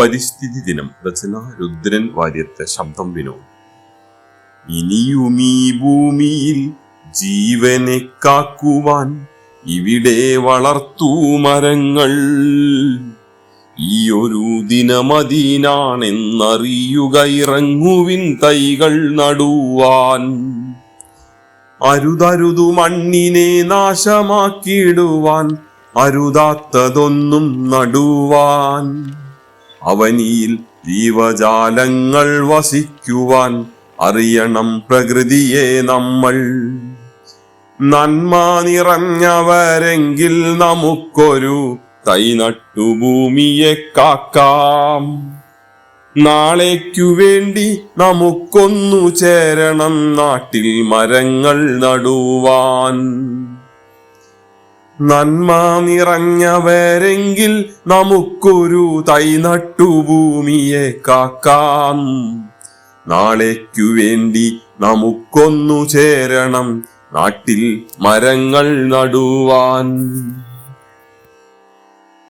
പരിസ്ഥിതി ദിനം. രചന രുദ്രൻ വാര്യത്തെ ശബ്ദം വിനോ ഇനിയും ഈ ഭൂമിയിൽ ജീവനെ കാക്കുവാൻ ഇവിടെ വളർത്തൂ മരങ്ങൾ. ഈ ഒരു ദിനമതിനാണെന്നറിയുക ഇറങ്ങുവിൻ തൈകൾ നടുവാൻ. അരുതരുതു മണ്ണിനെ നാശമാക്കിയിടുവാൻ അരുതാത്തതൊന്നും നടുവാൻ. അവനിയിൽ ജീവജാലങ്ങൾ വസിക്കുവാൻ അറിയണം പ്രകൃതിയെ നമ്മൾ. നന്മ നിറഞ്ഞവരെങ്കിൽ നമുക്കൊരു തൈ നട്ടു ഭൂമിയെ കാക്കാം. നാളേക്കു വേണ്ടി നമുക്കൊന്നു ചേരണം നാട്ടിൽ മരങ്ങൾ നടുവാൻ. നന്മ നിറഞ്ഞവരെങ്കിൽ നമുക്കൊരു തൈ നട്ടു ഭൂമിയെ കാക്കാം. നാളേക്കു വേണ്ടി നമുക്കൊന്നു ചേരണം നാട്ടിൽ മരങ്ങൾ നടുവാൻ.